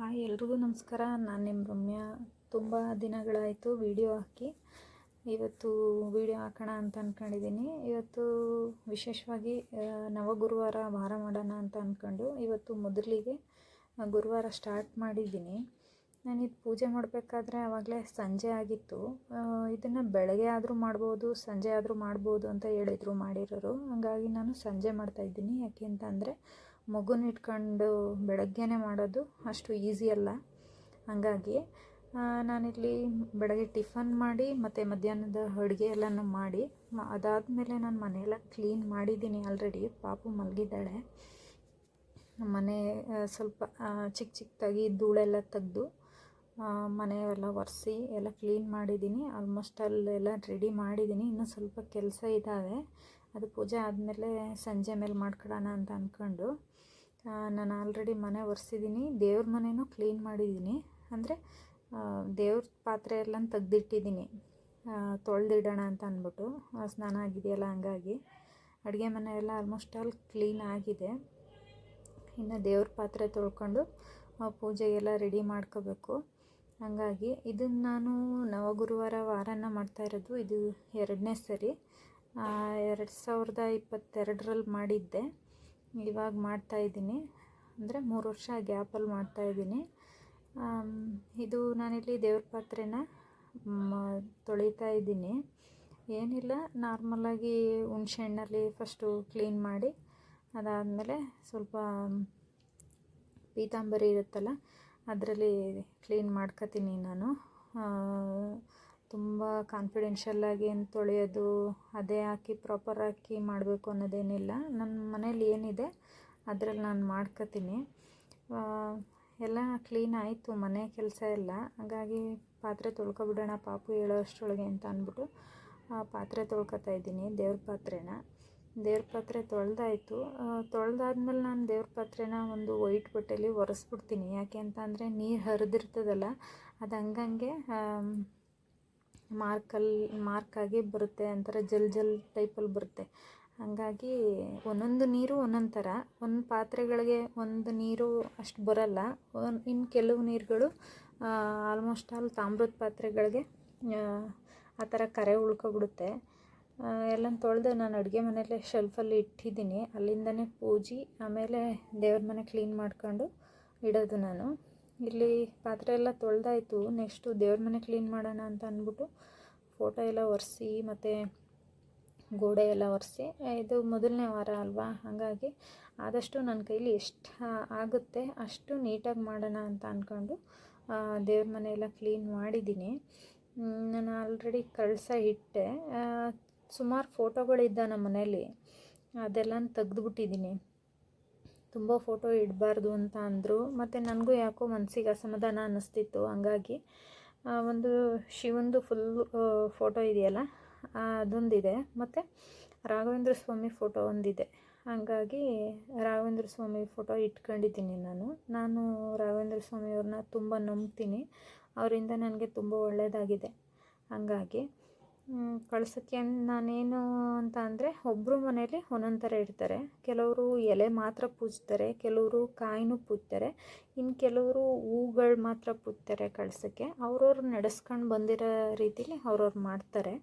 Hi, ಎಲ್ರಿಗೂ ನಮಸ್ಕಾರ. ನಾನು ನಿಮ್ಮ ರಮ್ಯಾ. ತುಂಬ ದಿನಗಳಾಯಿತು ವಿಡಿಯೋ ಹಾಕಿ. ಇವತ್ತು ವಿಡಿಯೋ ಹಾಕೋಣ ಅಂತ ಅಂದ್ಕೊಂಡಿದ್ದೀನಿ ಇವತ್ತು ವಿಶೇಷವಾಗಿ ನವ ನವಗುರುವಾರ ವಾರ ಮಾಡೋಣ ಅಂತ ಅಂದ್ಕೊಂಡು ಇವತ್ತು ಮೊದಲಿಗೆ ಗುರುವಾರ ಸ್ಟಾರ್ಟ್ ಮಾಡಿದ್ದೀನಿ ಇದು ಪೂಜೆ ಮಾಡಬೇಕಾದ್ರೆ ಆವಾಗಲೇ ಸಂಜೆ ಆಗಿತ್ತು. ಇದನ್ನು ಬೆಳಗ್ಗೆ ಆದರೂ ಮಾಡ್ಬೋದು, ಸಂಜೆ ಆದರೂ ಮಾಡ್ಬೋದು ಅಂತ ಹೇಳಿದರು ಮಾಡಿರೋರು. ಹಾಗಾಗಿ ನಾನು ಸಂಜೆ ಮಾಡ್ತಾಯಿದ್ದೀನಿ ಯಾಕೆ ಅಂತ ಅಂದರೆ ಮಗುನ ಇಟ್ಕೊಂಡು ಬೆಳಗ್ಗೆನೇ ಮಾಡೋದು ಅಷ್ಟು ಈಸಿ ಅಲ್ಲ. ಹಾಗಾಗಿ ನಾನಿಲ್ಲಿ ಬೆಳಗ್ಗೆ ಟಿಫನ್ ಮಾಡಿ ಮತ್ತು ಮಧ್ಯಾಹ್ನದ ಅಡುಗೆ ಎಲ್ಲನೂ ಮಾಡಿ ಅದಾದಮೇಲೆ ನಾನು ಮನೆಯೆಲ್ಲ ಕ್ಲೀನ್ ಮಾಡಿದ್ದೀನಿ ಆಲ್ರೆಡಿ. ಪಾಪು ಮಲಗಿದ್ದಾಳೆ. ಮನೆ ಸ್ವಲ್ಪ ಚಿಕ್ಕ ಚಿಕ್ಕದಾಗಿ ಧೂಳೆಲ್ಲ ತೆಗೆದು ಮನೆ ಎಲ್ಲ ಒರೆಸಿ ಎಲ್ಲ ಕ್ಲೀನ್ ಮಾಡಿದ್ದೀನಿ. ಆಲ್ಮೋಸ್ಟ್ ಅಲ್ಲೆಲ್ಲ ರೆಡಿ ಮಾಡಿದ್ದೀನಿ. ಇನ್ನೂ ಸ್ವಲ್ಪ ಕೆಲಸ ಇದ್ದಾವೆ ಅದು ಪೂಜೆ ಆದಮೇಲೆ ಸಂಜೆ ಮೇಲೆ ಮಾಡ್ಕೊಡೋಣ ಅಂತ ಅಂದ್ಕೊಂಡು ನಾನು ಆಲ್ರೆಡಿ ಮನೆ ಒರೆಸಿದ್ದೀನಿ ದೇವ್ರ ಮನೆಯೂ ಕ್ಲೀನ್ ಮಾಡಿದ್ದೀನಿ ಅಂದರೆ ದೇವ್ರ ಪಾತ್ರೆ ಎಲ್ಲ ತೆಗ್ದಿಟ್ಟಿದ್ದೀನಿ ತೊಳೆದಿಡೋಣ ಅಂತ ಅಂದ್ಬಿಟ್ಟು ಸ್ನಾನ ಆಗಿದೆಯಲ್ಲ ಹಂಗಾಗಿ. ಅಡುಗೆ ಮನೆ ಎಲ್ಲ ಆಲ್ಮೋಸ್ಟ್ ಆಲ್ ಕ್ಲೀನ್ ಆಗಿದೆ. ಇನ್ನು ದೇವ್ರ ಪಾತ್ರೆ ತೊಳ್ಕೊಂಡು ಪೂಜೆಗೆಲ್ಲ ರೆಡಿ ಮಾಡ್ಕೋಬೇಕು. ಹಾಗಾಗಿ ಇದನ್ನು ನಾನು ನವಗುರುವಾರ ವಾರನ ಮಾಡ್ತಾ ಇರೋದು, ಇದು ಎರಡನೇ ಸರಿ. ಎರಡು ಸಾವಿರದ ಇಪ್ಪತ್ತೆರಡರಲ್ಲಿ ಮಾಡಿದ್ದೆ. ಇವಾಗ ಮಾಡ್ತಾಯಿದ್ದೀನಿ ಅಂದರೆ ಮೂರು ವರ್ಷ ಗ್ಯಾಪಲ್ಲಿ ಮಾಡ್ತಾಯಿದ್ದೀನಿ ಇದು ನಾನಿಲ್ಲಿ ದೇವ್ರ ಪಾತ್ರೆನ ತೊಳಿತಾ ಇದ್ದೀನಿ. ಏನಿಲ್ಲ ನಾರ್ಮಲಾಗಿ ಹುಣಸೆಹಣ್ಣಲ್ಲಿ ಫಸ್ಟು ಕ್ಲೀನ್ ಮಾಡಿ, ಅದಾದಮೇಲೆ ಸ್ವಲ್ಪ ಪೀತಾಂಬರಿ ಇರುತ್ತಲ್ಲ, ಅದರಲ್ಲಿ ಕ್ಲೀನ್ ಮಾಡ್ಕೊತೀನಿ ನಾನು. ತುಂಬ ಕಾನ್ಫಿಡೆನ್ಷಿಯಲ್ಲಾಗಿ ಏನು ತೊಳೆಯೋದು, ಅದೇ ಹಾಕಿ ಪ್ರಾಪರ್ ಹಾಕಿ ಮಾಡಬೇಕು ಅನ್ನೋದೇನಿಲ್ಲ. ನನ್ನ ಮನೇಲಿ ಏನಿದೆ, ಅದರಲ್ಲಿ ನಾನು ಮಾಡ್ಕೋತೀನಿ. ಎಲ್ಲ ಕ್ಲೀನ್ ಆಯಿತು, ಮನೆ ಕೆಲಸ ಎಲ್ಲ. ಹಾಗಾಗಿ ಪಾತ್ರೆ ತೊಳ್ಕೊಬಿಡೋಣ, ಪಾಪು ಹೇಳೋ ಅಷ್ಟರೊಳಗೆ ಅಂತ ಅಂದ್ಬಿಟ್ಟು ಪಾತ್ರೆ ತೊಳ್ಕೊತಾ ಇದ್ದೀನಿ, ದೇವ್ರ ಪಾತ್ರೆನ. ದೇವ್ರ ಪಾತ್ರೆ ತೊಳೆದಾಯಿತು. ತೊಳೆದಾದ್ಮೇಲೆ ನಾನು ದೇವ್ರ ಪಾತ್ರೆನ ಒಂದು ವೈಟ್ ಬಟ್ಟೆಲಿ ಒರೆಸ್ಬಿಡ್ತೀನಿ. ಯಾಕೆ ಅಂತ ಅಂದರೆ ನೀರು ಹರಿದಿರ್ತದಲ್ಲ, ಅದು ಹಂಗಂಗೆ ಮಾರ್ಕಲ್ಲಿ ಮಾರ್ಕಾಗಿ ಬರುತ್ತೆ ಒಂಥರ ಜಲ್ ಜಲ್ ಟೈಪಲ್ಲಿ ಬರುತ್ತೆ. ಹಾಗಾಗಿ ಒಂದೊಂದು ನೀರು ಒಂದೊಂದು ಥರ ಒಂದು ಪಾತ್ರೆಗಳಿಗೆ ಒಂದು ನೀರು ಅಷ್ಟು ಬರಲ್ಲ. ಇನ್ನು ಕೆಲವು ನೀರುಗಳು ಆಲ್ಮೋಸ್ಟ್ ಆಲ್ ತಾಮ್ರದ ಪಾತ್ರೆಗಳಿಗೆ ಆ, ಆ ಥರ ಕರೆ ಉಳ್ಕೊಬಿಡುತ್ತೆ. ಎಲ್ಲ ತೊಳೆದು ನಾನು ಅಡುಗೆ ಮನೆಯಲ್ಲೇ ಶೆಲ್ಫಲ್ಲಿ ಇಟ್ಟಿದ್ದೀನಿ. ಅಲ್ಲಿಂದನೇ ಪೂಜೆ ಆಮೇಲೆ ದೇವ್ರ ಮನೆ ಕ್ಲೀನ್ ಮಾಡ್ಕೊಂಡು ಇಡೋದು ನಾನು. ಇಲ್ಲಿ ಪಾತ್ರೆ ಎಲ್ಲ ತೊಳೆದಾಯ್ತು. ನೆಕ್ಸ್ಟು ದೇವ್ರ ಮನೆ ಕ್ಲೀನ್ ಮಾಡೋಣ ಅಂತ ಅಂದ್ಬಿಟ್ಟು ಫೋಟೋ ಎಲ್ಲ ಒರೆಸಿ ಮತ್ತು ಗೋಡೆ ಎಲ್ಲ ಒರೆಸಿ ಇದು ಮೊದಲನೇ ವಾರ ಅಲ್ವಾ? ಹಾಗಾಗಿ ಆದಷ್ಟು ನನ್ನ ಕೈಲಿ ಎಷ್ಟು ಆಗುತ್ತೆ ಅಷ್ಟು ನೀಟಾಗಿ ಮಾಡೋಣ ಅಂತ ಅಂದ್ಕೊಂಡು ದೇವ್ರ ಮನೆ ಎಲ್ಲ ಕ್ಲೀನ್ ಮಾಡಿದ್ದೀನಿ. ನಾನು ಆಲ್ರೆಡಿ ಕಳಸ ಇಟ್ಟೆ. ಸುಮಾರು ಫೋಟೋಗಳಿದ್ದ ನಮ್ಮ ಮನೇಲಿ. ಅದೆಲ್ಲ ತೆಗೆದುಬಿಟ್ಟಿದ್ದೀನಿ. ತುಂಬ ಫೋಟೋ ಇಡಬಾರ್ದು ಅಂತ ಅಂದರು. ಮತ್ತು ನನಗೂ ಯಾಕೋ ಮನಸ್ಸಿಗೆ ಅಸಮಾಧಾನ ಅನ್ನಿಸ್ತಿತ್ತು. ಹಂಗಾಗಿ ಒಂದು ಶಿವಂದು ಫುಲ್ ಫೋಟೋ ಇದೆಯಲ್ಲ ಅದೊಂದಿದೆ. ಮತ್ತು ರಾಘವೇಂದ್ರ ಸ್ವಾಮಿ ಫೋಟೋ ಒಂದಿದೆ. ಹಾಗಾಗಿ ರಾಘವೇಂದ್ರ ಸ್ವಾಮಿ ಫೋಟೋ ಇಟ್ಕೊಂಡಿದ್ದೀನಿ ನಾನು. ನಾನು ರಾಘವೇಂದ್ರ ಸ್ವಾಮಿಯವ್ರನ್ನ ತುಂಬ ನಂಬ್ತೀನಿ. ಅವರಿಂದ ನನಗೆ ತುಂಬ ಒಳ್ಳೆಯದಾಗಿದೆ ಹಾಗಾಗಿ ಕಳ್ಸೋಕ್ಕೆ ನಾನೇನು ಅಂತ ಅಂದರೆ ಒಬ್ಬರು ಮನೇಲಿ ಒಂದೊಂದು ಥರ ಇಡ್ತಾರೆ. ಕೆಲವರು ಎಲೆ ಮಾತ್ರ ಪೂಜ್ತಾರೆ, ಕೆಲವರು ಕಾಯಿನೂ ಪೂಜ್ತಾರೆ. ಇನ್ನು ಕೆಲವರು ಹೂಗಳು ಮಾತ್ರ ಪೂಜ್ತಾರೆ ಕಳ್ಸೋಕ್ಕೆ. ಅವ್ರವ್ರು ನಡೆಸ್ಕೊಂಡು ಬಂದಿರೋ ರೀತಿಲಿ ಅವ್ರವ್ರು ಮಾಡ್ತಾರೆ.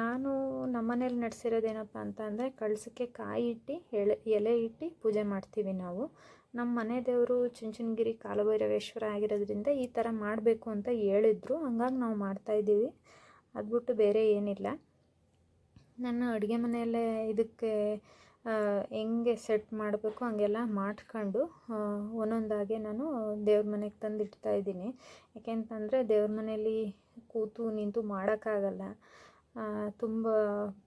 ನಾನು ನಮ್ಮನೇಲಿ ನಡೆಸಿರೋದೇನಪ್ಪ ಅಂತ ಅಂದರೆ ಕಳ್ಸೋಕ್ಕೆ ಕಾಯಿ ಇಟ್ಟು, ಎಳೆ, ಎಲೆ ಇಟ್ಟು ಪೂಜೆ ಮಾಡ್ತೀವಿ ನಾವು. ನಮ್ಮ ಮನೆ ದೇವರು ಚುಂಚನಗಿರಿ ಕಾಲಭೈರವೇಶ್ವರ ಆಗಿರೋದ್ರಿಂದ ಈ ಥರ ಮಾಡಬೇಕು ಅಂತ ಹೇಳಿದ್ರು. ಹಂಗಾಗಿ ನಾವು ಮಾಡ್ತಾಯಿದ್ದೀವಿ ಅದು ಬಿಟ್ಟು ಬೇರೆ ಏನಿಲ್ಲ. ನಾನು ಅಡುಗೆ ಮನೆಯಲ್ಲೇ ಇದಕ್ಕೆ ಹೆಂಗೆ ಸೆಟ್ ಮಾಡಬೇಕು ಹಂಗೆಲ್ಲ ಮಾಡ್ಕೊಂಡು ಒಂದೊಂದಾಗೆ ನಾನು ದೇವ್ರ ಮನೆಗೆ ತಂದು ಇದ್ದೀನಿ. ಯಾಕೆಂತಂದರೆ ದೇವ್ರ ಮನೆಯಲ್ಲಿ ಕೂತು ನಿಂತು ಮಾಡೋಕ್ಕಾಗಲ್ಲ. ತುಂಬ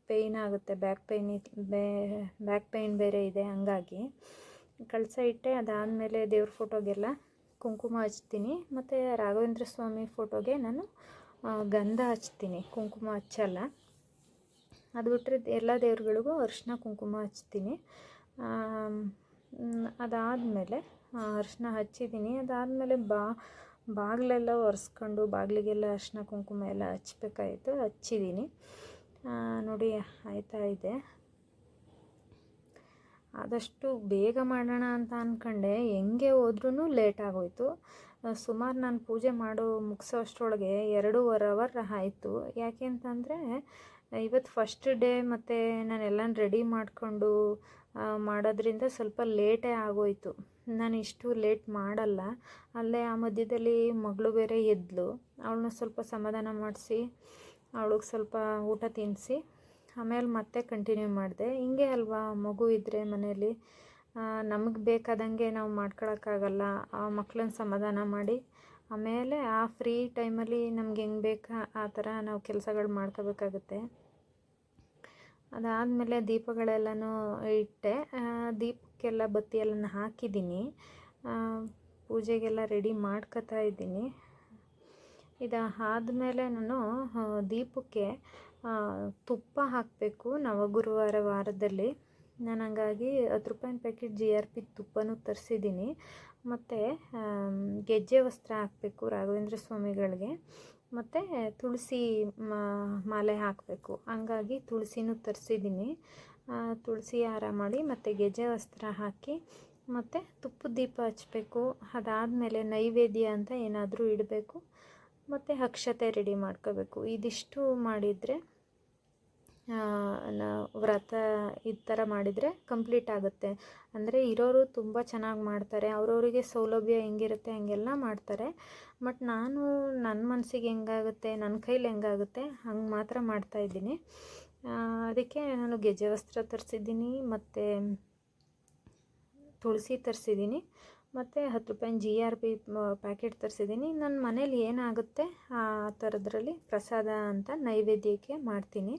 ಪೇಯ್ನ್ ಆಗುತ್ತೆ. ಬ್ಯಾಕ್ ಪೇಯ್ನ್ ಬೇ ಬ್ಯಾಕ್ ಪೇಯ್ನ್ ಬೇರೆ ಇದೆ ಹಂಗಾಗಿ. ಕಳಸ ಇಟ್ಟೆ ಅದಾದಮೇಲೆ ದೇವ್ರ ಫೋಟೋಗೆಲ್ಲ ಕುಂಕುಮ ಹಚ್ತೀನಿ. ಮತ್ತು ರಾಘವೇಂದ್ರ ಸ್ವಾಮಿ ಫೋಟೋಗೆ ನಾನು ಗಂಧ ಹಚ್ತೀನಿ, ಕುಂಕುಮ ಹಚ್ಚಲ್ಲ. ಅದು ಬಿಟ್ಟರೆ ಎಲ್ಲ ದೇವ್ರುಗಳಿಗೂ ಅರಿಶಿನ ಕುಂಕುಮ ಹಚ್ತೀನಿ. ಅದಾದಮೇಲೆ ಅರಿಶಿನ ಹಚ್ಚಿದ್ದೀನಿ. ಅದಾದಮೇಲೆ ಬಾ, ಬಾಗಿಲೆಲ್ಲ ಒರೆಸ್ಕೊಂಡು, ಬಾಗಿಲಿಗೆಲ್ಲ ಅರಿಶಿನ ಕುಂಕುಮ ಎಲ್ಲ ಹಚ್ಬೇಕಾಯಿತು, ಹಚ್ಚಿದ್ದೀನಿ. ನೋಡಿ, ಆಯ್ತಾ ಇದೆ. ಆದಷ್ಟು ಬೇಗ ಮಾಡೋಣ ಅಂತ ಅಂದ್ಕೊಂಡೆ ಹೆಂಗೆ ಹೋದ್ರೂ ಲೇಟ್ ಆಗೋಯ್ತು. ಸುಮಾರು ನಾನು ಪೂಜೆ ಮಾಡೋ ಮುಗಿಸೋ ಅಷ್ಟರೊಳಗೆ ಎರಡೂವರೆ ಅವರ್ ಆಯಿತು. ಯಾಕೆ ಅಂತಂದರೆ ಇವತ್ತು ಫಸ್ಟ್ ಡೇ ಮತ್ತು ನಾನೆಲ್ಲನ ರೆಡಿ ಮಾಡಿಕೊಂಡು ಮಾಡೋದ್ರಿಂದ ಸ್ವಲ್ಪ ಲೇಟೇ ಆಗೋಯಿತು. ನಾನು ಇಷ್ಟು ಲೇಟ್ ಮಾಡಲ್ಲ. ಅಲ್ಲೇ ಆ ಮಧ್ಯದಲ್ಲಿ ಮಗಳು ಬೇರೆ ಎದ್ಲು. ಅವಳನ್ನ ಸ್ವಲ್ಪ ಸಮಾಧಾನ ಮಾಡಿಸಿ, ಅವಳಿಗೆ ಸ್ವಲ್ಪ ಊಟ ತಿನ್ನಿಸಿ ಆಮೇಲೆ ಮತ್ತೆ ಕಂಟಿನ್ಯೂ ಮಾಡಿದೆ. ಹಿಂಗೆ ಅಲ್ವಾ? ಮಗು ಇದ್ದರೆ ಮನೆಯಲ್ಲಿ ನಮಗೆ ಬೇಕಾದಂಗೆ ನಾವು ಮಾಡ್ಕೊಳಕ್ಕಾಗಲ್ಲ. ಆ ಮಕ್ಳನ್ನ ಸಮಾಧಾನ ಮಾಡಿ, ಆಮೇಲೆ ಆ ಫ್ರೀ ಟೈಮಲ್ಲಿ ನಮ್ಗೆ ಹೆಂಗೆ ಬೇಕಾ, ಆ ಥರ ನಾವು ಕೆಲಸಗಳು ಮಾಡ್ಕೋಬೇಕಾಗುತ್ತೆ. ಅದಾದಮೇಲೆ ದೀಪಗಳೆಲ್ಲನೂ ಇಟ್ಟೆ. ದೀಪಕ್ಕೆಲ್ಲ ಬತ್ತಿ ಎಲ್ಲ ಹಾಕಿದ್ದೀನಿ ಪೂಜೆಗೆಲ್ಲ ರೆಡಿ ಮಾಡ್ಕೋತಾ ಇದ್ದೀನಿ. ಇದು ಮೇಲೆ ನಾನು ದೀಪಕ್ಕೆ ತುಪ್ಪ ಹಾಕಬೇಕು. ನವ ಗುರುವಾರ ವಾರದಲ್ಲಿ. ನಾನು ಹಂಗಾಗಿ ಹತ್ತು ರೂಪಾಯಿನ ಪ್ಯಾಕೆಟ್ ಜಿ ಆರ್ ಪಿ ತುಪ್ಪನೂ ತರಿಸಿದ್ದೀನಿ. ಮತ್ತು ಗೆಜ್ಜೆ ವಸ್ತ್ರ ಹಾಕಬೇಕು ರಾಘವೇಂದ್ರ ಸ್ವಾಮಿಗಳಿಗೆ. ಮತ್ತು ತುಳಸಿ ಮಾಲೆ ಹಾಕಬೇಕು. ಹಂಗಾಗಿ ತುಳಸಿನೂ ತರಿಸಿದ್ದೀನಿ. ತುಳಸಿ ಹಾರ ಮಾಡಿ ಮತ್ತು ಗೆಜ್ಜೆ ವಸ್ತ್ರ ಹಾಕಿ ಮತ್ತು ತುಪ್ಪದ ದೀಪ ಹಚ್ಚಬೇಕು ಅದಾದಮೇಲೆ ನೈವೇದ್ಯ ಅಂತ ಏನಾದರೂ ಇಡಬೇಕು. ಮತ್ತು ಅಕ್ಷತೆ ರೆಡಿ ಮಾಡ್ಕೋಬೇಕು. ಇದಿಷ್ಟು ಮಾಡಿದರೆ ವ್ರತ ಈ ಥರ ಮಾಡಿದರೆ ಕಂಪ್ಲೀಟ್ ಆಗುತ್ತೆ. ಅಂದರೆ ಇರೋರು ತುಂಬ ಚೆನ್ನಾಗಿ ಮಾಡ್ತಾರೆ. ಅವ್ರವರಿಗೆ ಸೌಲಭ್ಯ ಹೆಂಗಿರುತ್ತೆ ಹಂಗೆಲ್ಲ ಮಾಡ್ತಾರೆ. ಬಟ್ ನಾನು ನನ್ನ ಮನಸ್ಸಿಗೆ ಹೆಂಗಾಗುತ್ತೆ ನನ್ನ ಕೈಲಿ ಹೆಂಗಾಗುತ್ತೆ, ಹಂಗೆ ಮಾತ್ರ ಮಾಡ್ತಾಯಿದ್ದೀನಿ ಅದಕ್ಕೆ ನಾನು ಗೆಜ್ಜೆ ವಸ್ತ್ರ ತರಿಸಿದ್ದೀನಿ, ಮತ್ತು ತುಳಸಿ ತರಿಸಿದ್ದೀನಿ. ಮತ್ತು ಹತ್ತು ರೂಪಾಯಿನ ಜಿ ಆರ್ ಪಿ ಪ್ಯಾಕೆಟ್ ತರಿಸಿದ್ದೀನಿ ನನ್ನ ಮನೇಲಿ ಏನಾಗುತ್ತೆ, ಆ ಥರದ್ರಲ್ಲಿ ಪ್ರಸಾದ ಅಂತ ನೈವೇದ್ಯಕ್ಕೆ ಮಾಡ್ತೀನಿ.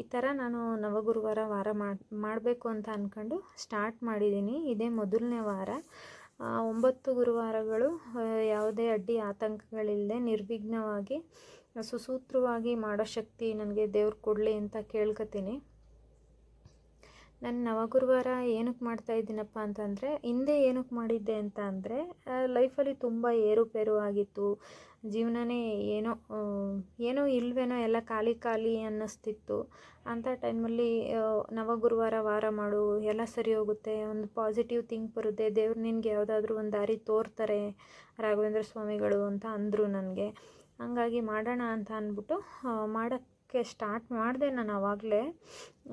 ಈ ಥರ ನಾನು ನವಗುರುವಾರ ವಾರ ಮಾಡಿ ಮಾಡಬೇಕು ಅಂತ ಅಂದ್ಕೊಂಡು ಸ್ಟಾರ್ಟ್ ಮಾಡಿದ್ದೀನಿ ಇದೇ ಮೊದಲನೇ ವಾರ. ಒಂಬತ್ತು ಗುರುವಾರಗಳು ಯಾವುದೇ ಅಡ್ಡಿ ಆತಂಕಗಳಿಲ್ಲದೆ ನಿರ್ವಿಘ್ನವಾಗಿ, ಸುಸೂತ್ರವಾಗಿ ಮಾಡೋ ಶಕ್ತಿ ನನಗೆ ದೇವ್ರು ಕೊಡಲಿ ಅಂತ ಕೇಳ್ಕೊತೀನಿ. ನಾನು ನವಗುರುವಾರ ಏನಕ್ಕೆ ಮಾಡ್ತಾ ಇದ್ದೀನಪ್ಪ ಅಂತಂದರೆ, ಹಿಂದೆ ಏನಕ್ಕೆ ಮಾಡಿದ್ದೆ ಅಂತ ಅಂದರೆ ಲೈಫಲ್ಲಿ ತುಂಬ ಏರುಪೇರು ಆಗಿತ್ತು. ಜೀವನನೇ ಏನೋ ಏನೋ ಇಲ್ವೇನೋ ಎಲ್ಲ ಖಾಲಿ ಖಾಲಿ ಅನ್ನಿಸ್ತಿತ್ತು. ಅಂಥ ಟೈಮಲ್ಲಿ ನವಗುರುವಾರ ವಾರ ಮಾಡು, ಎಲ್ಲ ಸರಿ ಹೋಗುತ್ತೆ, ಒಂದು ಪಾಸಿಟಿವ್ ಥಿಂಕ್ ಬರುತ್ತೆ, ದೇವ್ರು ನಿನಗೆ ಯಾವುದಾದ್ರೂ ಒಂದು ದಾರಿ ತೋರ್ತಾರೆ, ರಾಘವೇಂದ್ರ ಸ್ವಾಮಿಗಳು ಅಂತ ಅಂದರು ನನಗೆ. ಹಂಗಾಗಿ ಮಾಡೋಣ ಅಂತ ಅಂದ್ಬಿಟ್ಟು ಮಾಡೋಕ್ಕೆ ಸ್ಟಾರ್ಟ್ ಮಾಡಿದೆ ನಾನು ಆವಾಗಲೇ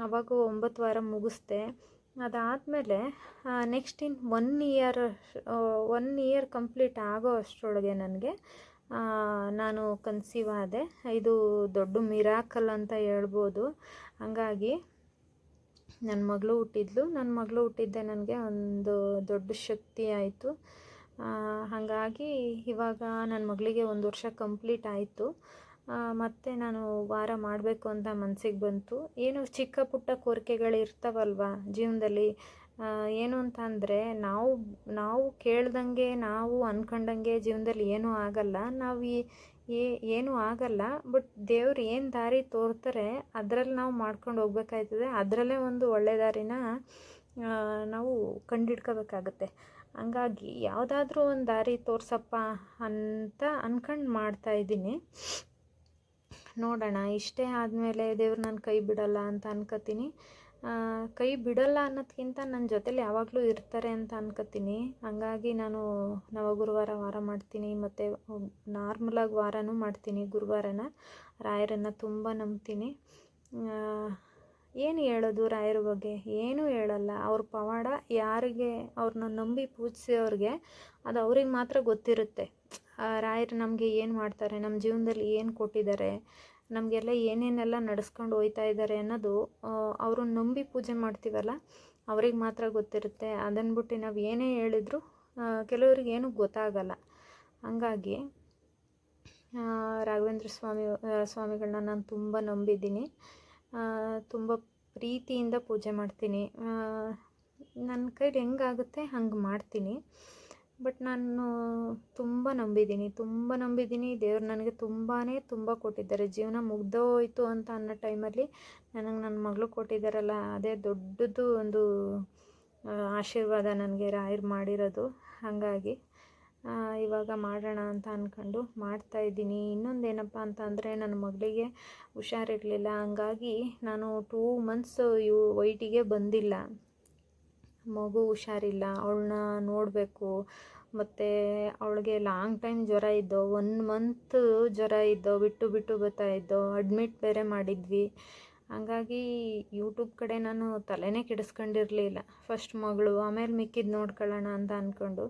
ಆವಾಗ ಒಂಬತ್ತು ವಾರ ಮುಗಿಸ್ದೆ. ಅದಾದಮೇಲೆ next in one year one year complete ಆಗೋ ಅಷ್ಟರೊಳಗೆ ನನಗೆ ನಾನು ಕನ್ಸೀವ್ ಆದೆ. ಇದು ದೊಡ್ಡ ಮಿರಾಕಲ್ ಅಂತ ಹೇಳ್ಬೋದು. ಹಂಗಾಗಿ ನನ್ನ ಮಗಳು ಹುಟ್ಟಿದ್ಲು. ನನ್ನ ಮಗಳು ಹುಟ್ಟಿದ್ದೆ ನನಗೆ ಒಂದು ದೊಡ್ಡ ಶಕ್ತಿ ಆಯಿತು. ಹಾಗಾಗಿ ಇವಾಗ ನನ್ನ ಮಗಳಿಗೆ ಒಂದು ವರ್ಷ ಕಂಪ್ಲೀಟ್ ಆಯಿತು. ಮತ್ತು ನಾನು ವಾರ ಮಾಡಬೇಕು ಅಂತ ಮನಸ್ಸಿಗೆ ಬಂತು. ಏನು ಚಿಕ್ಕ ಪುಟ್ಟ ಕೋರಿಕೆಗಳು ಇರ್ತಾವಲ್ವ ಜೀವನದಲ್ಲಿ ಏನು ಅಂತ ಅಂದರೆ ನಾವು ನಾವು ಕೇಳ್ದಂಗೆ, ನಾವು ಅಂದ್ಕೊಂಡಂಗೆ ಜೀವನದಲ್ಲಿ ಏನೂ ಆಗಲ್ಲ. ನಾವು ಈ ಏನೂ ಆಗಲ್ಲ. ಬಟ್ ದೇವ್ರು ಏನು ದಾರಿ ತೋರ್ತಾರೆ ಅದರಲ್ಲಿ ನಾವು ಮಾಡ್ಕೊಂಡು ಹೋಗ್ಬೇಕಾಯ್ತದೆ. ಅದರಲ್ಲೇ ಒಂದು ಒಳ್ಳೆ ದಾರಿನ ನಾವು ಕಂಡಿಡ್ಕೋಬೇಕಾಗತ್ತೆ. ಹಂಗಾಗಿ ಯಾವುದಾದ್ರೂ ಒಂದು ದಾರಿ ತೋರ್ಸಪ್ಪ ಅಂತ ಅಂದ್ಕೊಂಡು ಮಾಡ್ತಾಯಿದ್ದೀನಿ ನೋಡೋಣ, ಇಷ್ಟೇ ಆದಮೇಲೆ ದೇವ್ರು ನನ್ನ ಕೈ ಬಿಡಲ್ಲ ಅಂತ ಅನ್ಕೋತೀನಿ ಕೈ ಬಿಡಲ್ಲ ಅನ್ನೋದಕ್ಕಿಂತ ನನ್ನ ಜೊತೇಲಿ ಯಾವಾಗಲೂ ಇರ್ತಾರೆ ಅಂತ ಅನ್ಕೋತೀನಿ ಹಂಗಾಗಿ ನಾನು ನವಗುರುವಾರ ವಾರ ಮಾಡ್ತೀನಿ, ಮತ್ತು ನಾರ್ಮಲಾಗಿ ವಾರನೂ ಮಾಡ್ತೀನಿ ಗುರುವಾರನ. ರಾಯರನ್ನು ತುಂಬ ನಂಬ್ತೀನಿ. ಏನು ಹೇಳೋದು ರಾಯರ ಬಗ್ಗೆ? ಏನೂ ಹೇಳಲ್ಲ. ಅವ್ರ ಪವಾಡ ಯಾರಿಗೆ ಅವ್ರನ್ನ ನಂಬಿ ಪೂಜಿಸೋರಿಗೆ ಅದು ಅವ್ರಿಗೆ ಮಾತ್ರ ಗೊತ್ತಿರುತ್ತೆ. ರಾಯರು ನಮಗೆ ಏನು ಮಾಡ್ತಾರೆ ನಮ್ಮ ಜೀವನದಲ್ಲಿ ಏನು ಕೊಟ್ಟಿದ್ದಾರೆ, ನಮಗೆಲ್ಲ ಏನೇನೆಲ್ಲ ನಡೆಸ್ಕೊಂಡು ಹೋಯ್ತಾ ಇದ್ದಾರೆ ಅನ್ನೋದು ಅವರು ನಂಬಿ ಪೂಜೆ ಮಾಡ್ತೀವಲ್ಲ, ಅವ್ರಿಗೆ ಮಾತ್ರ ಗೊತ್ತಿರುತ್ತೆ. ಅದನ್ನು ಬಿಟ್ಟು ನಾವು ಏನೇ ಹೇಳಿದ್ರು ಕೆಲವ್ರಿಗೆ ಏನೂ ಗೊತ್ತಾಗಲ್ಲ. ಹಂಗಾಗಿ ರಾಘವೇಂದ್ರ ಸ್ವಾಮಿ ಸ್ವಾಮಿಗಳನ್ನ ನಾನು ತುಂಬ ನಂಬಿದ್ದೀನಿ. ತುಂಬ ಪ್ರೀತಿಯಿಂದ ಪೂಜೆ ಮಾಡ್ತೀನಿ. ನನ್ನ ಕೈಲಿ ಹೆಂಗಾಗುತ್ತೆ, ಹಂಗೆ ಮಾಡ್ತೀನಿ. ಬಟ್ ನಾನು ತುಂಬ ನಂಬಿದ್ದೀನಿ ತುಂಬ ನಂಬಿದ್ದೀನಿ. ದೇವ್ರು ನನಗೆ ತುಂಬಾ ತುಂಬ ಕೊಟ್ಟಿದ್ದಾರೆ. ಜೀವನ ಮುಗ್ದೋಯ್ತು ಅಂತ ಅನ್ನೋ ಟೈಮಲ್ಲಿ ನನಗೆ ನನ್ನ ಮಗಳು ಕೊಟ್ಟಿದ್ದಾರಲ್ಲ, ಅದೇ ದೊಡ್ಡದು ಒಂದು ಆಶೀರ್ವಾದ ನನಗೆ ರಾಯರ್ ಮಾಡಿರೋದು. ಹಾಗಾಗಿ ಇವಾಗ ಮಾಡೋಣ ಅಂತ ಅಂದ್ಕೊಂಡು ಮಾಡ್ತಾಯಿದ್ದೀನಿ ಇನ್ನೊಂದು ಏನಪ್ಪ ಅಂತ ಅಂದರೆ ನನ್ನ ಮಗಳಿಗೆ ಹುಷಾರಿರಲಿಲ್ಲ ಹಂಗಾಗಿ ನಾನು ಟೂ ಮಂತ್ಸ್ ಯು ವೈಟಿಗೆ ಬಂದಿಲ್ಲ. ಮಗು ಹುಷಾರಿಲ್ಲ, ಅವಳನ್ನ ನೋಡಬೇಕು. ಮತ್ತು ಅವಳಿಗೆ ಲಾಂಗ್ ಟೈಮ್ ಜ್ವರ ಇದ್ದೋ ಒನ್ ಮಂತ್ ಜ್ವರ ಇದ್ದೋ, ಬಿಟ್ಟು ಬಿಟ್ಟು ಬರ್ತಾ ಇದ್ದೋ ಅಡ್ಮಿಟ್ ಬೇರೆ ಮಾಡಿದ್ವಿ. ಹಂಗಾಗಿ ಯೂಟ್ಯೂಬ್ ಕಡೆ ನಾನು ತಲೆನೇ ಕೆಡಿಸ್ಕೊಂಡಿರಲಿಲ್ಲ. ಫಸ್ಟ್ ಮಗಳು, ಆಮೇಲೆ ಮಿಕ್ಕಿದ್ದು ನೋಡ್ಕೊಳ್ಳೋಣ ಅಂತ ಅಂದ್ಕೊಂಡು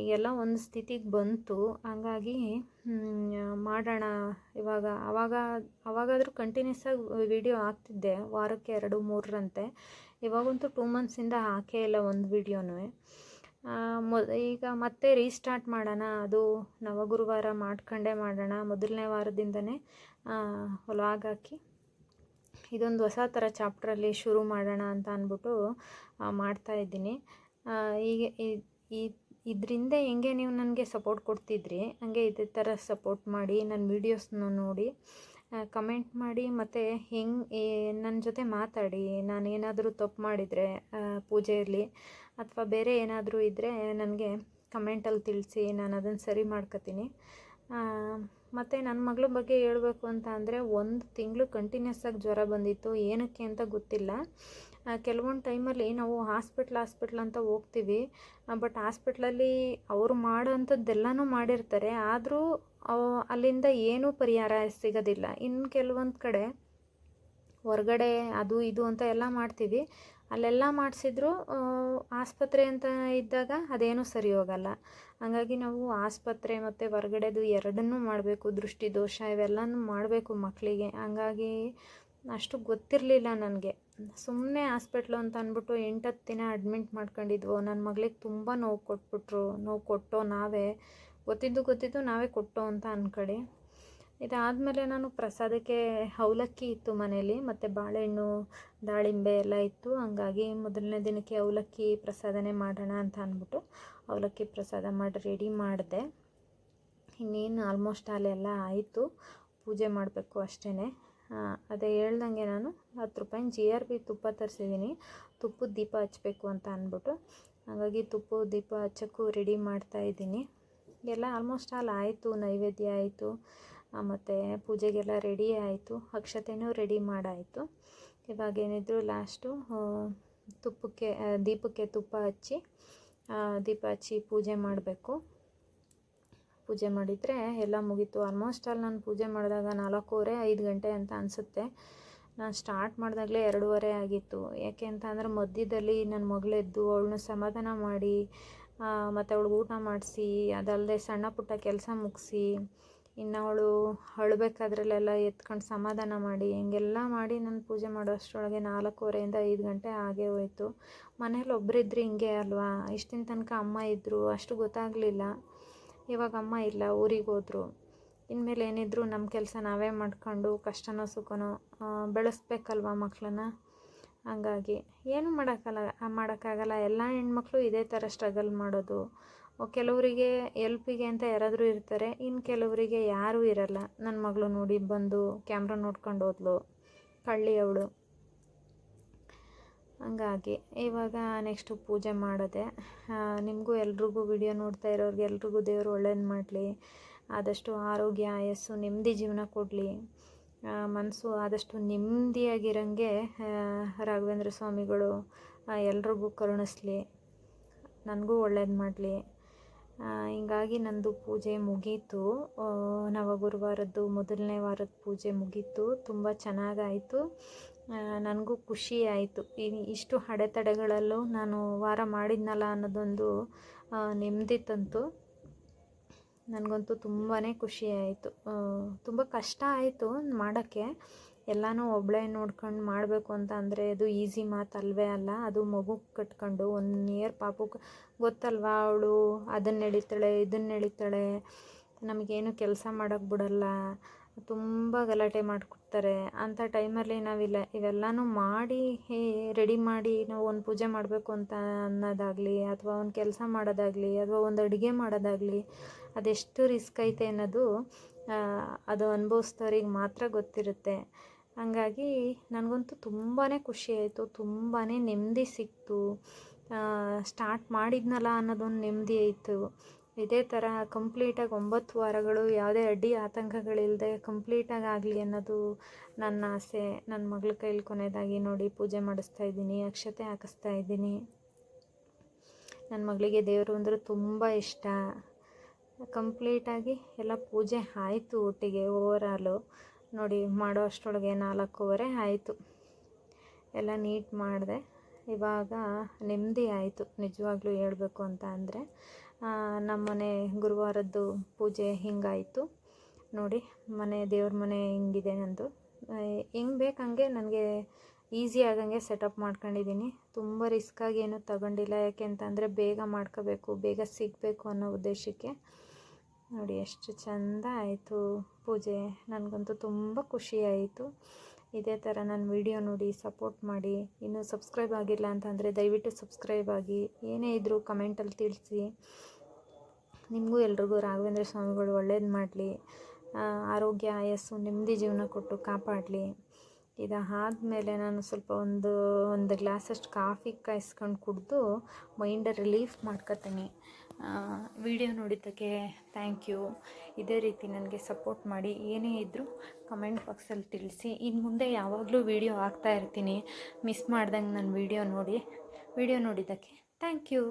ಈಗೆಲ್ಲ ಒಂದು ಸ್ಥಿತಿಗೆ ಬಂತು. ಹಂಗಾಗಿ ಮಾಡೋಣ. ಇವಾಗ ಆವಾಗ ಆವಾಗಾದರೂ ಕಂಟಿನ್ಯೂಸ್ ಆಗಿ ವಿಡಿಯೋ ಹಾಕ್ತಿದ್ದೆ. ವಾರಕ್ಕೆ ಎರಡು, ಮೂರರಂತೆ. ಇವಾಗಂತೂ ಟೂ ಮಂತ್ಸಿಂದ ಹಾಕೇ ಇಲ್ಲ ಒಂದು ವಿಡಿಯೋನೂ ಮೊ ಈಗ ಮತ್ತೆ ರೀಸ್ಟಾರ್ಟ್ ಮಾಡೋಣ, ಅದು ನವಗುರುವಾರ ಮಾಡ್ಕೊಂಡೇ ಮಾಡೋಣ, ಮೊದಲನೇ ವಾರದಿಂದನೇ ವ್ಲಾಗ್ ಹಾಕಿ. ಇದೊಂದು ಹೊಸ ಥರ ಚಾಪ್ಟ್ರಲ್ಲಿ ಶುರು ಮಾಡೋಣ ಅಂತ ಅಂದ್ಬಿಟ್ಟು ಮಾಡ್ತಾಯಿದ್ದೀನಿ ಈಗ ಇದರಿಂದ ಹೆಂಗೆ ನೀವು ನನಗೆ ಸಪೋರ್ಟ್ ಕೊಡ್ತಿದ್ರಿ, ಹಂಗೆ ಇದೇ ಥರ ಸಪೋರ್ಟ್ ಮಾಡಿ ನನ್ನ ವೀಡಿಯೋಸ್ನ ನೋಡಿ ಕಮೆಂಟ್ ಮಾಡಿ ಮತ್ತು ಹೆಂಗೆ ನನ್ನ ಜೊತೆ ಮಾತಾಡಿ, ನಾನು ಏನಾದರೂ ತಪ್ಪು ಮಾಡಿದರೆ ಪೂಜೆಯಲ್ಲಿ ಅಥವಾ ಬೇರೆ ಏನಾದರೂ ಇದ್ದರೆ ನನಗೆ ಕಮೆಂಟಲ್ಲಿ ತಿಳಿಸಿ, ನಾನು ಅದನ್ನು ಸರಿ ಮಾಡ್ಕೊತೀನಿ. ಮತ್ತು ನನ್ನ ಮಗಳ ಬಗ್ಗೆ ಹೇಳಬೇಕು ಅಂತ ಅಂದರೆ ಒಂದು ತಿಂಗಳು ಕಂಟಿನ್ಯೂಸ್ ಆಗಿ ಜ್ವರ ಬಂದಿತ್ತು, ಏನಕ್ಕೆ ಅಂತ ಗೊತ್ತಿಲ್ಲ. ಕೆಲವೊಂದು ಟೈಮಲ್ಲಿ ನಾವು ಹಾಸ್ಪಿಟ್ಲ್ ಹಾಸ್ಪಿಟ್ಲ್ ಅಂತ ಹೋಗ್ತೀವಿ ಬಟ್ ಹಾಸ್ಪಿಟ್ಲಲ್ಲಿ ಅವರು ಮಾಡೋ ಅಂಥದ್ದೆಲ್ಲನೂ ಮಾಡಿರ್ತಾರೆ, ಆದರೂ ಅಲ್ಲಿಂದ ಏನೂ ಪರಿಹಾರ ಸಿಗೋದಿಲ್ಲ. ಇನ್ನು ಕೆಲವೊಂದು ಕಡೆ ಹೊರಗಡೆ ಅದು ಇದು ಅಂತ ಎಲ್ಲ ಮಾಡ್ತೀವಿ. ಅಲ್ಲೆಲ್ಲ ಮಾಡಿಸಿದ್ರು ಆಸ್ಪತ್ರೆ ಅಂತ ಇದ್ದಾಗ ಅದೇನೂ ಸರಿ ಹೋಗಲ್ಲ. ಹಾಗಾಗಿ ನಾವು ಆಸ್ಪತ್ರೆ ಮತ್ತು ಹೊರಗಡೆದು ಎರಡನ್ನೂ ಮಾಡಬೇಕು. ದೃಷ್ಟಿ, ದೋಷ ಇವೆಲ್ಲನೂ ಮಾಡಬೇಕು ಮಕ್ಕಳಿಗೆ ಹಂಗಾಗಿ ಅಷ್ಟು ಗೊತ್ತಿರಲಿಲ್ಲ ನನಗೆ. ಸುಮ್ಮನೆ ಹಾಸ್ಪಿಟ್ಲು ಅಂತ ಅಂದ್ಬಿಟ್ಟು ಎಂಟತ್ತು ದಿನ ಅಡ್ಮಿಂಟ್ ಮಾಡ್ಕೊಂಡಿದ್ವು ನನ್ನ ಮಗಳಿಗೆ ತುಂಬ ನೋವು ಕೊಟ್ಬಿಟ್ರು, ನೋವು ಕೊಟ್ಟೋ ನಾವೇ ಗೊತ್ತಿದ್ದು ಗೊತ್ತಿದ್ದು ನಾವೇ ಕೊಟ್ಟು ಅಂತ ಅಂದ್ಕೊಳ್ಳಿ ಇದಾದಮೇಲೆ ನಾನು ಪ್ರಸಾದಕ್ಕೆ ಅವಲಕ್ಕಿ ಇತ್ತು ಮನೇಲಿ ಮತ್ತು ಬಾಳೆಹಣ್ಣು, ದಾಳಿಂಬೆ ಎಲ್ಲ ಇತ್ತು. ಹಂಗಾಗಿ ಮೊದಲನೇ ದಿನಕ್ಕೆ ಅವಲಕ್ಕಿ ಪ್ರಸಾದನೇ ಮಾಡೋಣ ಅಂತ ಅಂದ್ಬಿಟ್ಟು ಅವಲಕ್ಕಿ ಪ್ರಸಾದ ಮಾಡಿ ರೆಡಿ ಮಾಡಿದೆ. ಇನ್ನೇನು ಆಲ್ಮೋಸ್ಟ್ ಅಲ್ಲೆಲ್ಲ ಆಯಿತು. ಪೂಜೆ ಮಾಡಬೇಕು ಅಷ್ಟೇ ಅದೇ ಹೇಳ್ದಂಗೆ ನಾನು ಹತ್ತು ರೂಪಾಯಿ ಜಿ ಆರ್ ಬಿ ತುಪ್ಪ ತರಿಸಿದ್ದೀನಿ. ತುಪ್ಪದ ದೀಪ ಹಚ್ಚಬೇಕು ಅಂತ ಅಂದ್ಬಿಟ್ಟು. ಹಾಗಾಗಿ ತುಪ್ಪದ ದೀಪ ಹಚ್ಚೋಕ್ಕೂ ರೆಡಿ ಮಾಡ್ತಾಯಿದ್ದೀನಿ ಎಲ್ಲ ಆಲ್ಮೋಸ್ಟ್ ಆಲ್ ಆಯಿತು, ನೈವೇದ್ಯ ಆಯಿತು ಮತ್ತು ಪೂಜೆಗೆಲ್ಲ ರೆಡಿ ಆಯಿತು, ಅಕ್ಷತೆನೂ ರೆಡಿ ಮಾಡಾಯಿತು. ಇವಾಗ ಏನಿದ್ರು ಲಾಸ್ಟು ತುಪ್ಪಕ್ಕೆ ದೀಪಕ್ಕೆ ತುಪ್ಪ ಹಚ್ಚಿ ದೀಪ ಹಚ್ಚಿ ಪೂಜೆ ಮಾಡಬೇಕು. ಪೂಜೆ ಮಾಡಿದರೆ ಎಲ್ಲ ಮುಗೀತು. ಆಲ್ಮೋಸ್ಟ್ ಆಲ್ ನಾನು ಪೂಜೆ ಮಾಡಿದಾಗ ನಾಲ್ಕೂವರೆ, ಐದು ಗಂಟೆ ಅಂತ ಅನಿಸುತ್ತೆ. ನಾನು ಸ್ಟಾರ್ಟ್ ಮಾಡಿದಾಗಲೇ ಎರಡೂವರೆ ಆಗಿತ್ತು. ಯಾಕೆ ಅಂತ ಅಂದರೆ ಮಧ್ಯದಲ್ಲಿ ನನ್ನ ಮಗಳೆದ್ದು ಅವಳನ್ನ ಸಮಾಧಾನ ಮಾಡಿ ಮತ್ತು ಅವಳಿಗೆ ಊಟ ಮಾಡಿಸಿ ಅದಲ್ಲದೆ ಸಣ್ಣ ಪುಟ್ಟ ಕೆಲಸ ಮುಗಿಸಿ, ಇನ್ನು ಅವಳು ಅಳ್ಬೇಕಾದ್ರಲ್ಲೆಲ್ಲ ಎತ್ಕೊಂಡು ಸಮಾಧಾನ ಮಾಡಿ, ಹಿಂಗೆಲ್ಲ ಮಾಡಿ ನಾನು ಪೂಜೆ ಮಾಡೋ ಅಷ್ಟರೊಳಗೆ ನಾಲ್ಕೂವರೆಯಿಂದ ಐದು ಗಂಟೆ ಆಗೇ ಹೋಯಿತು. ಮನೇಲಿ ಒಬ್ಬರಿದ್ದರೆ ಹಿಂಗೆ ಅಲ್ವಾ? ಇಷ್ಟಿನ ತನಕ ಅಮ್ಮ ಇದ್ದರು ಅಷ್ಟು ಗೊತ್ತಾಗಲಿಲ್ಲ. ಇವಾಗ ಅಮ್ಮ ಇಲ್ಲ, ಊರಿಗೆ ಹೋದರು. ಇನ್ಮೇಲೆ ಏನಿದ್ರು ನಮ್ಮ ಕೆಲಸ ನಾವೇ ಮಾಡ್ಕೊಂಡು ಕಷ್ಟನೋ ಸುಖನೋ ಬೆಳೆಸ್ಬೇಕಲ್ವ ಮಕ್ಕಳನ್ನ ಹಂಗಾಗಿ ಏನು ಮಾಡೋಕ್ಕಲ್ಲ, ಮಾಡೋಕ್ಕಾಗಲ್ಲ. ಎಲ್ಲ ಹೆಣ್ಮಕ್ಳು ಇದೇ ಥರ ಸ್ಟ್ರಗಲ್ ಮಾಡೋದು. ಕೆಲವರಿಗೆ ಎಲ್ಪಿಗೆ ಅಂತ ಯಾರಾದರೂ ಇರ್ತಾರೆ. ಇನ್ನು ಕೆಲವರಿಗೆ ಯಾರೂ ಇರಲ್ಲ. ನನ್ನ ಮಗಳು ನೋಡಿ ಬಂದು ಕ್ಯಾಮ್ರಾ ನೋಡ್ಕೊಂಡು ಹೋದ್ಲು. ಕಳ್ಳಿ ಅವಳು ಹಂಗಾಗಿ ಇವಾಗ ನೆಕ್ಸ್ಟು ಪೂಜೆ ಮಾಡೋದೆ ನಿಮಗೂ ಎಲ್ರಿಗೂ ವಿಡಿಯೋ ನೋಡ್ತಾ ಇರೋರಿಗೆ ಎಲ್ರಿಗೂ ದೇವರು ಒಳ್ಳೇದು ಮಾಡಲಿ. ಆದಷ್ಟು ಆರೋಗ್ಯ, ಆಯಸ್ಸು, ನೆಮ್ಮದಿ ಜೀವನ ಕೊಡಲಿ. ಮನಸ್ಸು ಆದಷ್ಟು ನೆಮ್ಮದಿಯಾಗಿರಂಗೆ ರಾಘವೇಂದ್ರ ಸ್ವಾಮಿಗಳು ಎಲ್ರಿಗೂ ಕರುಣಿಸ್ಲಿ. ನನಗೂ ಒಳ್ಳೇದು ಮಾಡಲಿ. ಹಿಂಗಾಗಿ ನಂದು ಪೂಜೆ ಮುಗೀತು. ನವಗುರುವಾರದ್ದು ಮೊದಲನೇ ವಾರದ ಪೂಜೆ ಮುಗೀತು. ತುಂಬ ಚೆನ್ನಾಗಾಯಿತು. ನನಗೂ ಖುಷಿ ಆಯಿತು. ಇಷ್ಟು ಅಡೆತಡೆಗಳಲ್ಲೂ ನಾನು ವಾರ ಮಾಡಿದ್ನಲ್ಲ ಅನ್ನೋದೊಂದು ನೆಮ್ಮದಿ ತಂತು. ನನಗಂತೂ ತುಂಬಾ ಖುಷಿ ಆಯಿತು. ತುಂಬ ಕಷ್ಟ ಆಯಿತು ಮಾಡೋಕ್ಕೆ. ಎಲ್ಲನೂ ಒಬ್ಬಳೇ ನೋಡ್ಕೊಂಡು ಮಾಡಬೇಕು ಅಂತ ಅಂದರೆ ಅದು ಈಸಿ ಮಾತಲ್ವೇ ಅಲ್ಲ. ಅದು ಮಗು ಕಟ್ಕೊಂಡು ಒನ್ ಇಯರ್ ಪಾಪಕ್ಕೆ ಗೊತ್ತಲ್ವಾ ಅವಳು? ಅದನ್ನ ಎಳಿತಾಳೆ ಇದನ್ನು ಎಳಿತಾಳೆ ನಮಗೇನು ಕೆಲಸ ಮಾಡೋಕ್ಕೆ ಬಿಡಲ್ಲ. ತುಂಬ ಗಲಾಟೆ ಮಾಡಿಕೊಡ್ತಾರೆ. ಅಂಥ ಟೈಮಲ್ಲಿ ನಾವಿಲ್ಲ ಇವೆಲ್ಲನೂ ಮಾಡಿ, ಹೇ, ರೆಡಿ ಮಾಡಿ ನಾವು ಒಂದು ಪೂಜೆ ಮಾಡಬೇಕು ಅಂತ ಅನ್ನೋದಾಗಲಿ, ಅಥವಾ ಒಂದು ಕೆಲಸ ಮಾಡೋದಾಗಲಿ, ಅಥವಾ ಒಂದು ಅಡುಗೆ ಮಾಡೋದಾಗಲಿ, ಅದೆಷ್ಟು ರಿಸ್ಕ್ ಐತೆ ಅನ್ನೋದು ಅದು ಅನುಭವಿಸ್ದವ್ರಿಗೆ ಮಾತ್ರ ಗೊತ್ತಿರುತ್ತೆ. ಹಾಗಾಗಿ ನನಗಂತೂ ತುಂಬಾ ಖುಷಿ ಆಯಿತು ತುಂಬಾ ನೆಮ್ಮದಿ ಸಿಕ್ತು. ಸ್ಟಾರ್ಟ್ ಮಾಡಿದ್ನಲ್ಲ ಅನ್ನೋದೊಂದು ನೆಮ್ಮದಿ ಆಯಿತು. ಇದೇ ಥರ ಕಂಪ್ಲೀಟಾಗಿ ಒಂಬತ್ತು ವಾರಗಳು, ಯಾವುದೇ ಅಡ್ಡಿ ಆತಂಕಗಳಿಲ್ಲದೆ ಕಂಪ್ಲೀಟಾಗಿ ಆಗಲಿ ಅನ್ನೋದು ನನ್ನ ಆಸೆ. ನನ್ನ ಮಗಳ ಕೈಲಿ ಕೊನೆಯದಾಗಿ ನೋಡಿ ಪೂಜೆ ಮಾಡಿಸ್ತಾ ಇದ್ದೀನಿ, ಅಕ್ಷತೆ ಹಾಕಿಸ್ತಾ ಇದ್ದೀನಿ. ನನ್ನ ಮಗಳಿಗೆ ದೇವರು ಅಂದರೆ ತುಂಬ ಇಷ್ಟ. ಕಂಪ್ಲೀಟಾಗಿ ಎಲ್ಲ ಪೂಜೆ ಆಯಿತು ಒಟ್ಟಿಗೆ ಓವರಾಲು ನೋಡಿ ಮಾಡೋ ಅಷ್ಟರೊಳಗೆ ನಾಲ್ಕೂವರೆ ಆಯಿತು. ಎಲ್ಲ ನೀಟ್ ಮಾಡಿದೆ. ಇವಾಗ ನೆಮ್ಮದಿ ಆಯಿತು. ನಿಜವಾಗ್ಲೂ ಹೇಳಬೇಕು ಅಂತ ಅಂದರೆ ನಮ್ಮನೆ ಗುರುವಾರದ್ದು ಪೂಜೆ ಹಿಂಗಾಯಿತು. ನೋಡಿ, ಮನೆ, ದೇವ್ರ ಮನೆ ಹಿಂಗಿದೆ ನಂದು. ಹೆಂಗೆ ಬೇಕು ಹಂಗೆ ನನಗೆ ಈಸಿ ಆಗಂಗೆ ಸೆಟಪ್ ಮಾಡ್ಕೊಂಡಿದ್ದೀನಿ ತುಂಬ ರಿಸ್ಕಾಗಿ ಏನೂ ತಗೊಂಡಿಲ್ಲ. ಯಾಕೆ ಅಂತಂದರೆ ಬೇಗ ಮಾಡ್ಕೋಬೇಕು, ಬೇಗ ಸಿಗಬೇಕು ಅನ್ನೋ ಉದ್ದೇಶಕ್ಕೆ. ನೋಡಿ, ಎಷ್ಟು ಚೆಂದ ಆಯಿತು ಪೂಜೆ. ನನಗಂತೂ ತುಂಬ ಖುಷಿ ಆಯಿತು. ಇದೇ ಥರ ನನ್ನ ವಿಡಿಯೋ ನೋಡಿ ಸಪೋರ್ಟ್ ಮಾಡಿ. ಇನ್ನೂ ಸಬ್ಸ್ಕ್ರೈಬ್ ಆಗಿಲ್ಲ ಅಂತಂದರೆ ದಯವಿಟ್ಟು ಸಬ್ಸ್ಕ್ರೈಬ್ ಆಗಿ. ಏನೇ ಇದ್ದರೂ ಕಮೆಂಟಲ್ಲಿ ತಿಳಿಸಿ. ನಿಮಗೂ ಎಲ್ರಿಗೂ ರಾಘವೇಂದ್ರ ಸ್ವಾಮಿಗಳು ಒಳ್ಳೇದು ಮಾಡಲಿ. ಆರೋಗ್ಯ, ಆಯಸ್ಸು, ನೆಮ್ಮದಿ ಜೀವನ ಕೊಟ್ಟು ಕಾಪಾಡಲಿ. ಇದಾದಮೇಲೆ ನಾನು ಸ್ವಲ್ಪ ಒಂದು ಒಂದು ಗ್ಲಾಸಷ್ಟು ಕಾಫಿ ಕಾಯಿಸ್ಕೊಂಡು ಕುಡಿದು ಮೈಂಡ ರಿಲೀಫ್ ಮಾಡ್ಕೊತೀನಿ. ವಿಡಿಯೋ ನೋಡಿದ್ದಕ್ಕೆ ಥ್ಯಾಂಕ್ ಯು ಇದೇ ರೀತಿ ನನಗೆ ಸಪೋರ್ಟ್ ಮಾಡಿ. ಏನೇ ಇದ್ದರೂ ಕಮೆಂಟ್ ಬಾಕ್ಸಲ್ಲಿ ತಿಳಿಸಿ. ಇನ್ನು ಮುಂದೆ ಯಾವಾಗಲೂ ವೀಡಿಯೋ ಹಾಕ್ತಾ ಇರ್ತೀನಿ. ಮಿಸ್ ಮಾಡ್ದಂಗೆ ನನ್ನ ವೀಡಿಯೋ ನೋಡಿ. ವಿಡಿಯೋ ನೋಡಿದ್ದಕ್ಕೆ ಥ್ಯಾಂಕ್ ಯು